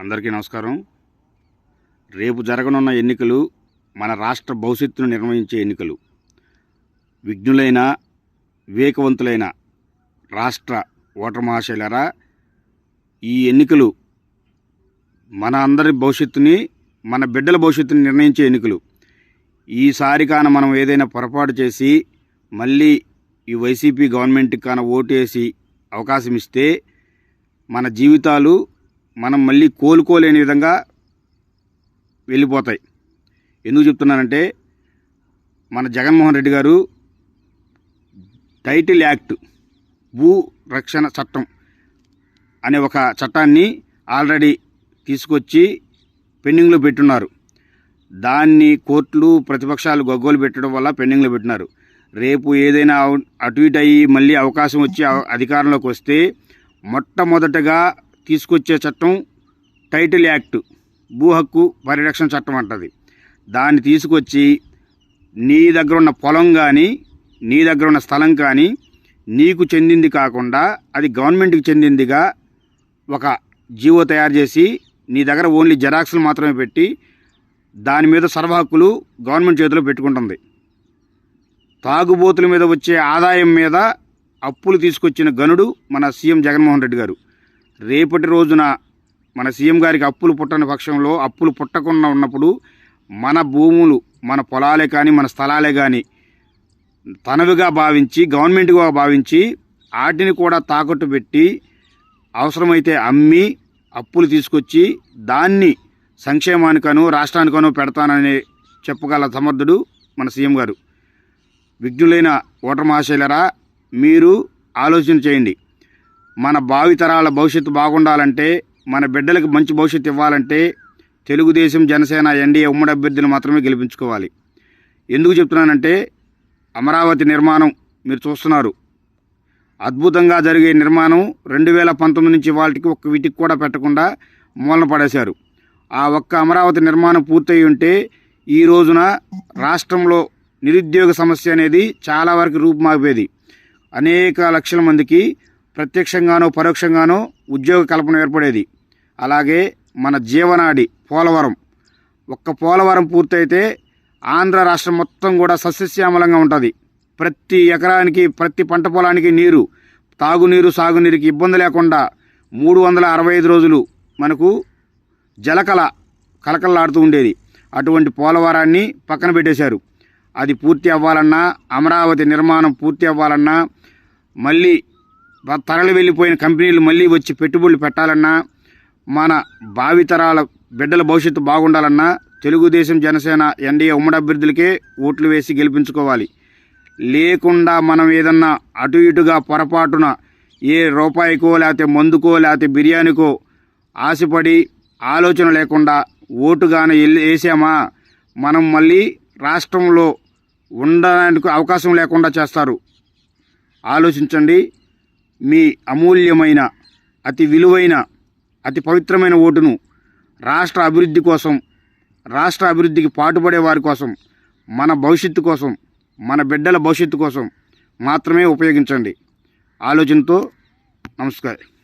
అందరికీ నమస్కారం. రేపు జరగనున్న ఎన్నికలు మన రాష్ట్ర భవిష్యత్తును నిర్ణయించే ఎన్నికలు. విఘ్నులైన వివేకవంతులైన రాష్ట్ర ఓటర్ మహాశైలరా ఈ ఎన్నికలు మన అందరి భవిష్యత్తుని మన బిడ్డల భవిష్యత్తుని నిర్ణయించే ఎన్నికలు. ఈసారి కాన మనం ఏదైనా పొరపాటు చేసి మళ్ళీ ఈ వైసీపీ గవర్నమెంట్కి కాన ఓటేసి అవకాశం ఇస్తే మన జీవితాలు మనం మళ్ళీ కోలుకోలేని విధంగా వెళ్ళిపోతాయి. ఎందుకు చెప్తున్నానంటే మన జగన్మోహన్ రెడ్డి గారు టైటిల్ యాక్ట్ భూ రక్షణ చట్టం అనే ఒక చట్టాన్ని ఆల్రెడీ తీసుకొచ్చి పెండింగ్లో పెట్టున్నారు. దాన్ని కోర్టులు ప్రతిపక్షాలు గగ్గోలు పెట్టడం వల్ల పెండింగ్లో పెట్టినారు. రేపు ఏదైనా అటు ఇటు అయ్యి మళ్ళీ అవకాశం వచ్చి అధికారంలోకి వస్తే మొట్టమొదటగా తీసుకొచ్చే చట్టం టైటిల్ యాక్ట్ భూ హక్కు పరిరక్షణ చట్టం అంటది. దాన్ని తీసుకొచ్చి నీ దగ్గర ఉన్న పొలం కానీ నీ దగ్గర ఉన్న స్థలం కానీ నీకు చెందింది కాకుండా అది గవర్నమెంట్కి చెందిందిగా ఒక జీవో తయారు చేసి నీ దగ్గర ఓన్లీ జెరాక్స్లు మాత్రమే పెట్టి దాని మీద సర్వ హక్కులు గవర్నమెంట్ చేతిలో పెట్టుకుంటుంది. తాగుబోతుల మీద వచ్చే ఆదాయం మీద అప్పులు తీసుకొచ్చిన గనుడు మన సీఎం జగన్మోహన్ రెడ్డి గారు. రేపటి రోజున మన సీఎం గారికి అప్పులు పుట్టని పక్షంలో అప్పులు పుట్టకుండా ఉన్నప్పుడు మన భూములు మన పొలాలే కానీ మన స్థలాలే కానీ తనవిగా భావించి గవర్నమెంట్గా భావించి వాటిని కూడా తాకట్టు పెట్టి అవసరమైతే అమ్మి అప్పులు తీసుకొచ్చి దాన్ని సంక్షేమానికను రాష్ట్రానికను పెడతానని చెప్పగల సమర్థుడు మన సీఎం గారు. విఘ్నులైన ఓటర్ మహాశైలరా మీరు ఆలోచన చేయండి. మన భావితరాల భవిష్యత్తు బాగుండాలంటే మన బిడ్డలకు మంచి భవిష్యత్తు ఇవ్వాలంటే తెలుగుదేశం జనసేన ఎన్డీఏ ఉమ్మడి అభ్యర్థిని మాత్రమే గెలిపించుకోవాలి. ఎందుకు చెప్తున్నానంటే అమరావతి నిర్మాణం మీరు చూస్తున్నారు. అద్భుతంగా జరిగే నిర్మాణం రెండు వేల పంతొమ్మిది నుంచి వాళ్ళకి ఒక్క వీటికి కూడా పెట్టకుండా మూలన పడేశారు. ఆ ఒక్క అమరావతి నిర్మాణం పూర్తయి ఉంటే ఈ రోజున రాష్ట్రంలో నిరుద్యోగ సమస్య అనేది చాలా వరకు రూపుమాపేది అనేక లక్షల మందికి ప్రత్యక్షంగానో పరోక్షంగానో ఉద్యోగ కల్పన ఏర్పడేది. అలాగే మన జీవనాడి పోలవరం. ఒక్క పోలవరం పూర్తయితే ఆంధ్ర రాష్ట్రం మొత్తం కూడా సస్యశ్యామలంగా ఉంటుంది. ప్రతి ఎకరానికి ప్రతి పంట పొలానికి నీరు తాగునీరు సాగునీరుకి ఇబ్బంది లేకుండా మూడు వందల అరవై ఐదు రోజులు మనకు జలకళ కలకలలాడుతూ ఉండేది. అటువంటి పోలవరాన్ని పక్కన పెట్టేశారు. అది పూర్తి అవ్వాలన్నా అమరావతి నిర్మాణం పూర్తి అవ్వాలన్నా మళ్ళీ తరలి వెళ్ళిపోయిన కంపెనీలు మళ్ళీ వచ్చి పెట్టుబడులు పెట్టాలన్నా మన భావితరాల బిడ్డల భవిష్యత్తు బాగుండాలన్నా తెలుగుదేశం జనసేన ఎన్డీఏ ఉమ్మడి అభ్యర్థులకే ఓట్లు వేసి గెలిపించుకోవాలి. లేకుండా మనం ఏదన్నా అటు ఇటుగా పొరపాటున ఏ రూపాయికో లేకపోతే మందుకో లేకపోతే బిర్యానీకో ఆశపడి ఆలోచన లేకుండా ఓటుగానే వెళ్ళి వేసామా మనం మళ్ళీ రాష్ట్రంలో ఉండడానికి అవకాశం లేకుండా చేస్తారు. ఆలోచించండి. మీ అమూల్యమైన అతి విలువైన అతి పవిత్రమైన ఓటును రాష్ట్ర అభివృద్ధి కోసం రాష్ట్ర అభివృద్ధికి పాటుపడే వారి కోసం మన భవిష్యత్తు కోసం మన బిడ్డల భవిష్యత్తు కోసం మాత్రమే ఉపయోగించండి. ఆలోచనతో నమస్కారం.